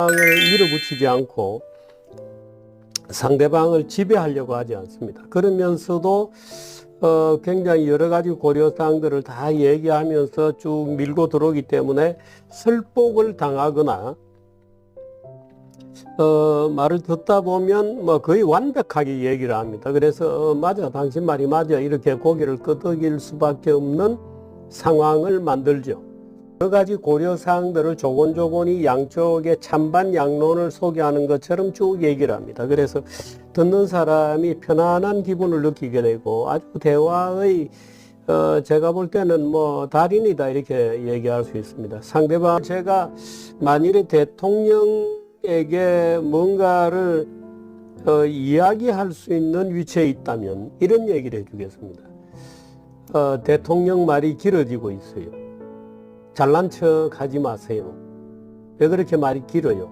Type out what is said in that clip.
상대방을 밀어붙이지 않고 상대방을 지배하려고 하지 않습니다. 그러면서도 어, 굉장히 여러 가지 고려사항들을 다 얘기하면서 쭉 밀고 들어오기 때문에 설복을 당하거나 어, 말을 듣다 보면 뭐 거의 완벽하게 얘기를 합니다. 그래서 어, 맞아, 당신 말이 맞아 이렇게 고개를 끄덕일 수밖에 없는 상황을 만들죠. 여러 가지 고려 사항들을 조곤조곤히 양쪽의 찬반 양론을 소개하는 것처럼 쭉 얘기를 합니다. 그래서 듣는 사람이 편안한 기분을 느끼게 되고 아주 대화의 어, 제가 볼 때는 뭐 달인이다 이렇게 얘기할 수 있습니다. 상대방 제가 만일에 대통령에게 뭔가를 어, 이야기할 수 있는 위치에 있다면 이런 얘기를 해주겠습니다. 어, 대통령 말이 길어지고 있어요. 잘난 척 하지 마세요. 왜 그렇게 말이 길어요?